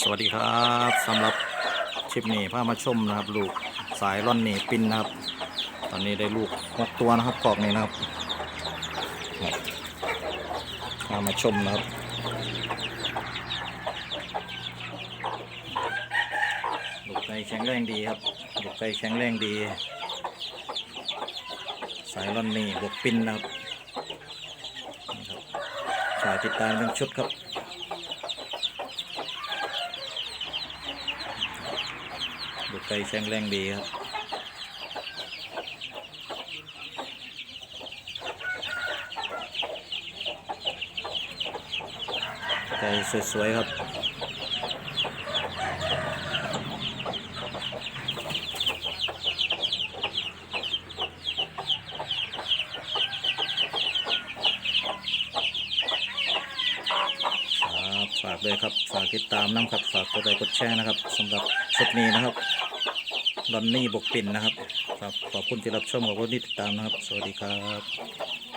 สวัสดีครับสำหรับคลิปนี้พามาชมนะครับ ลูกสายร่อนนี่ปินนะครับ ตอนนี้ได้ลูกหกตัวนะครับกอกนี้นะครับพามาชมนะครับลูกไก่แข็งแรงดีครับลูกไก่แข็งแรงดี สายร่อนนี่บวกปินนะครับนี่ครับฝากติดตามทั้งชุดครับ ดูไฟแข็งแรงดีครับไก่สวยๆครับ ครับฝากด้วยครับ ฝากติดตามน้ำครับ ฝากกดไลค์กดแชร์นะครับสำหรับชุดนี้นะครับลอนนี่บกปิ่นนะครับ ครับ ขอบคุณที่รับชมขอบคุณที่ติดตามนะครับ สวัสดีครับ